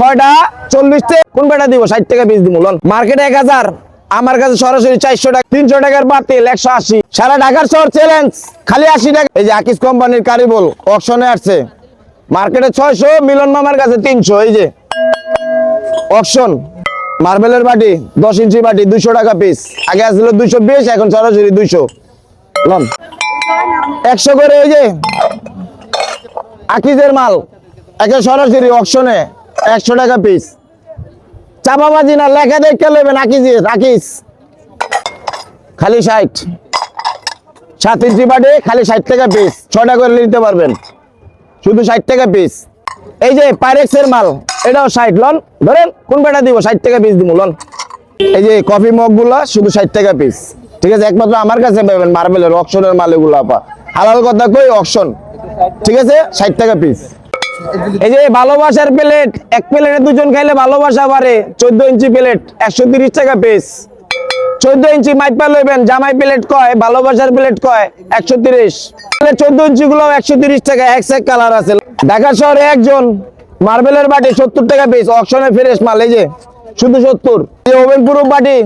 ছয়টা চল্লিশ কোন বেটা দিব? ষাট টাকা পিস দিব লন। মার্কেটে এক হাজার, আমার কাছে সরাসরি চারশো টাকা, তিনশো টাকার বাতিল, একশো আশি। সারা ঢাকার শহর চ্যালেঞ্জ খালি আশি টাকা। এই যে আকিস কোম্পানির কারিবল অপশনে আসছে। মার্কেটে ছয়শো, মিলন মামার কাছে তিনশো, এই যে। অপশন মার্বেলের বাটি, দশ ইঞ্চি বাটি, দুইশো টাকা পিস আগে আসছিল দুইশো বিশ, এখন সরাসরি দুইশো। লন। একশো করে, এই যে। আকিজের মাল, একে সরাসরি অকশনে একশো টাকা পিস চাপা চাপাবাজি না, লেখা দেখতে নেবেন আকিজ খালি ষাট। সাত ইঞ্চি বাটে, খালি ষাট টাকা পিস ছটা করে নিতে পারবেন। শুধু ষাট টাকা পিস এই যে পাইরেক্সের মাল, এটাও ষাট, লন। ধরেন, কোন বেটা দিব? ষাট টাকা পিস দিব লন। এই যে কফি মগগুলা, শুধু ষাট টাকা পিস ঠিক আছে, একমাত্র আমার কাছে পাবেন মার্বেলের অকশনের মাল এগুলো, আপা। হালাল কথা কই অকশন ঠিক আছে, ষাট টাকা পিস এই যে ভালোবাসার প্লেট, এক প্লেটে দুজন খাইলে ভালোবাসা বাড়ে। চোদ্দ ইঞ্চি প্লেট, একশো তিরিশ টাকা পিস চোদ্দ ইঞ্চি মাইপা লইবেন, জামাই প্লেট কয়, ভালোবাসার প্লেট কয়, একশো তিরিশ। চোদ্দ ইঞ্চি গুলো একশো তিরিশ টাকা, এক এক কালার আছে। ঢাকা শহরে একজন, মার্বেলের বাটি সত্তর টাকা পিস অকশনে ফ্রেশ মাল, এই যে, শুধু সত্তর। ওভেন প্রুফ বাটি,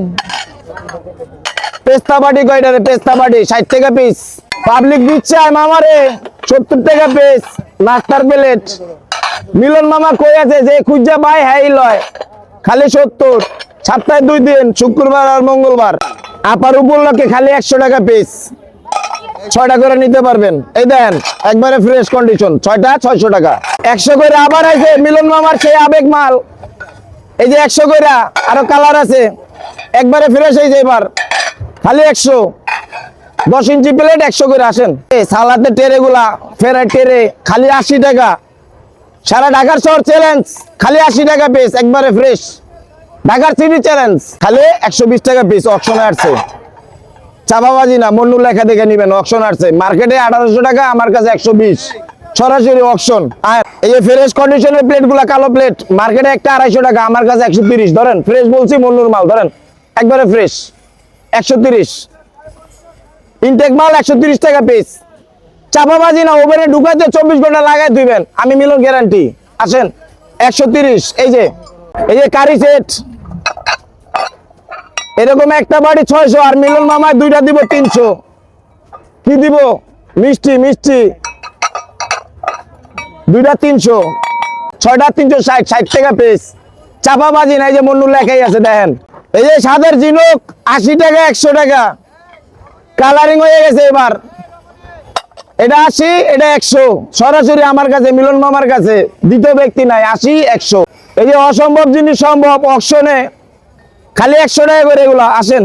পেস্তা বাটি কয়টারে পেস্তা বাটি, ষাট টাকা পিস পাবলিক দিচ্ছে মামারে, সত্তর টাকা পিস নাস্তার প্লেট মিলন মামা কই আছে? যে খুঁজা পায় হ্যাঁ লয়। খালি সত্তর। সপ্তাহে দুই দিন, শুক্রবার আর মঙ্গলবার। আপার উপলক্ষে খালি একশো টাকা পিস ছয়টা করে নিতে পারবেন। এই দেন, একবারে ফ্রেশ কন্ডিশন ছয়টা, ছয়শো টাকা। একশো করে আবার আছে, মিলন মামার সেই আবেগ মাল। এই যে একশো করে, আরও কালার আছে। একবারে ফ্রেশ হয়েছে এবার। খালি একশো। দশ ইঞ্চি প্লেট একশো করে আসেন। এই সালাতে টেরে গুলা ফেরা টেরে, খালি আশি টাকা। সারা ঢাকার শহর চ্যালেঞ্জ খালি আশি টাকা পিস একবারে ফ্রেশ ঢাকার সিটি চ্যালেঞ্জ খালি একশো বিশ টাকা পিস অপশনে আসছে। চাপাবাজি না মন্নু লেখা দেখে নিবেন অপশন আসছে। মার্কেটে আঠারোশো টাকা, আমার কাছে একশো বিশ। সরাসরি অপশন আর এই যে ফ্রেশ কন্ডিশনের প্লেটগুলা, কালো প্লেট মার্কেটে একটা আড়াইশো টাকা, আমার কাছে একশো তিরিশ। ধরেন ফ্রেশ বলছি মন্নুর মাল, ধরেন, একবারে ফ্রেশ একশো তিরিশ। ইনটেক মাল একশো তিরিশ টাকা পিস চাপাবাজি না ওভেনে ঢুকাইতে চব্বিশ ঘণ্টা লাগাই দিবেন আমি মিলন গ্যারান্টি আসেন, একশো তিরিশ, এই যে এই যে কারি সেট এরকম একটা বাড়ি ছয়শো, আর মিলন মামায় দুইটা দিব তিনশো। কি দিব? মিষ্টি মিষ্টি। দুইটা তিনশো, ছয়টা তিনশো ষাট ষাট টাকা পিস চাপাবাজি এই যে মন্নু লেখাই আছে, দেখেন। এই যে সাদের জিনুক আশি টাকা, একশো টাকা। কালারিং হয়ে গেছে এবার। এটা আশি, এটা একশো। সরাসরি আমার কাছে, মিলন মামার কাছে। দ্বিতীয় ব্যক্তি নাই, আশি, একশো। এই যে অসম্ভব জিনিস, সম্ভব অকশনে খালি একশো টাকা করে এগুলো, আসেন।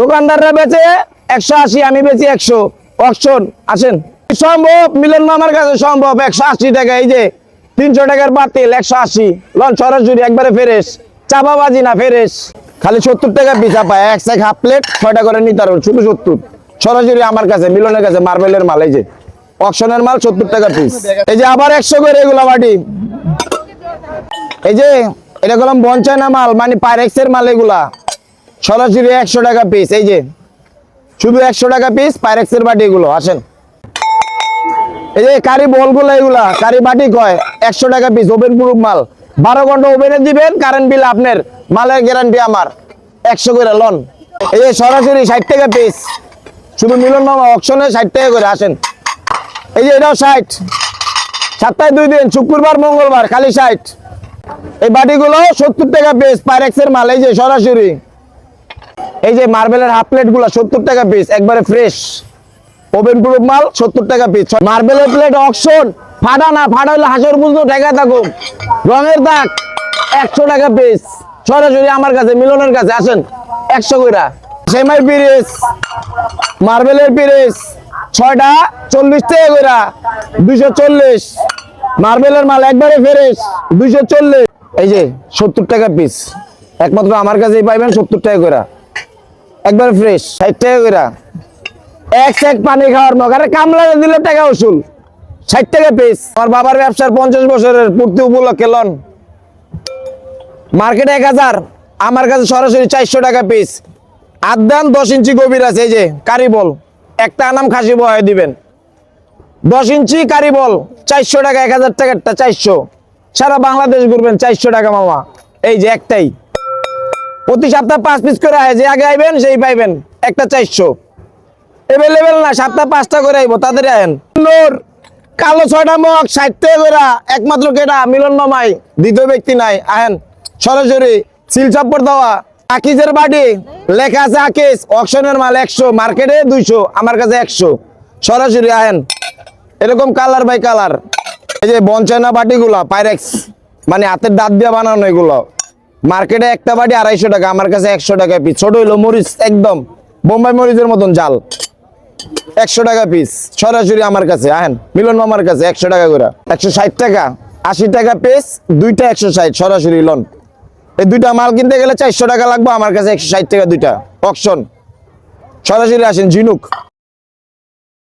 দোকানদাররা বেচে একশো আশি, আমি বেচি একশো। অকশন আসেন। সম্ভব, মিলন মামার কাছে সম্ভব, একশো আশি টাকা। এই যে তিনশো টাকার বাতিল, একশো আশি। লন, সরাসরি, একবারে ফেরেস চাপাবাজি না ফেরেস খালি সত্তর টাকা পিছা পায় এক সাইড হাফ প্লেট ছয়টা করে নিতে পারবেন, শুধু সত্তর। সরাসরি আমার কাছে, মিলনের কাছে, মার্বেলের মাল, এই যে। অকশনের মাল, সত্তর টাকা পিস এই যে আবার একশো করে এগুলা বাটি। এই যে, এটা করলাম বঞ্চায়না মাল মানে পাইরেক্সের মাল এগুলা। সরাসরি একশো টাকা পিস এই যে। শুধু একশো টাকা পিস পাইরেক্সের বাটি এগুলো, আসেন। এই যে, কারি বলগুলো এগুলা, কারি বাটি কয়, একশো টাকা পিস ওভেন প্রুফ মাল। বারো ঘণ্টা ওভেনে দিবেন কারেন্ট বিল আপনার। মালের গ্যারান্টি আমার। একশো করে লন এই যে সরাসরি ষাট টাকা পিস শুধু মিলন মামা অকশনে ষাট টাকা করে, আসেন। এই যে এটাও ষাট। সপ্তাহে দুই দিন, শুক্রবার, মঙ্গলবার, খালি ষাট। এই বাটিগুলো সত্তর টাকা পিস পাইরেক্সের মাল, এই যে সরাসরি। এই যে মার্বেলের হাফ প্লেটগুলো, সত্তর টাকা পিস একবারে ফ্রেশ ওভেন প্রুফ মাল, সত্তর টাকা পিস মার্বেলের প্লেট অকশন ফাটা না, ফাটা হলে হাঁসের বুঝতো ঠেকা থাকুক। রঙের দাগ, একশো টাকা পিস সরাসরি আমার কাছে, মিলনের কাছে, আসেন। একশো কইরা। সেমাই পিরিস মার্বেলের পিরিস ছয়টা চল্লিশ টাকা কইরা, দুইশো চল্লিশ। মার্বেলের মাল একবারে ফ্রেশ দুইশো চল্লিশ। এই যে, সত্তর টাকা পিস একমাত্র আমার কাছেই পাইবেন সত্তর টাকা করে একবার ফ্রেশ ষাট টাকা করে এক সেক পানি খাওয়ার মগ। আরে, কামলা দিলে টাকা উসুল। ষাট টাকা পিস আমার বাবার ব্যবসার পঞ্চাশ বছরের পূর্তি উপলক্ষে লন মার্কেটে এক হাজার, আমার কাছে সরাসরি চারশো টাকা পিস আদান দশ ইঞ্চি গভীর আছে, এই যে কারিবল একটা আনাম খাসি বহায় দিবেন। দশ ইঞ্চি কারিবল চারশো টাকা, এক হাজার টাকারটা চারশো। সারা বাংলাদেশ ঘুরবেন, চারশো টাকা মামা। এই যে একটাই। প্রতি সপ্তাহ পাঁচ পিস করে আয়, যে আগে আইবেন, সেই পাইবেন। একটা চারশো। এভেলেবেল না, সপ্তাহ পাঁচটা করে আইব তাদের আয়েন। নূর কালো ছয়টা মগ ষাট টাকা করে। একমাত্র কেটা মিলন মামাই। দ্বিতীয় ব্যক্তি নাই। আহেন সরাসরি সিল চাপ্পর দেওয়া। আকিজের বাড়ি। লেখা আছে আকিস অকশনের মাল একশো, মার্কেটে দুইশো, আমার কাছে একশো। সরাসরি আহেন। এরকম কালার বাই কালার। এই যে বঞ্চায়না বাটিগুলা, পাইরেক্স। মানে হাতের দাঁত দিয়ে বানানো এগুলো। মার্কেটে একটা বাটি আড়াইশো টাকা, আমার কাছে একশো টাকা পিস ছোট হইল মরিচ একদম। বোম্বাই মরিচের মতন জাল। একশো টাকা পিস সরাসরি আমার কাছে, আহেন। মিলন মামার কাছে একশো টাকা করে। একশো ষাট টাকা, আশি টাকা পিস দুইটা একশো ষাট, সরাসরি লন। এই দুইটা মাল কিনতে গেলে চারশো টাকা লাগবে, আমার কাছে একশো ষাট টাকা দুইটা। অকশন সরাসরি আসেন ঝিনুক।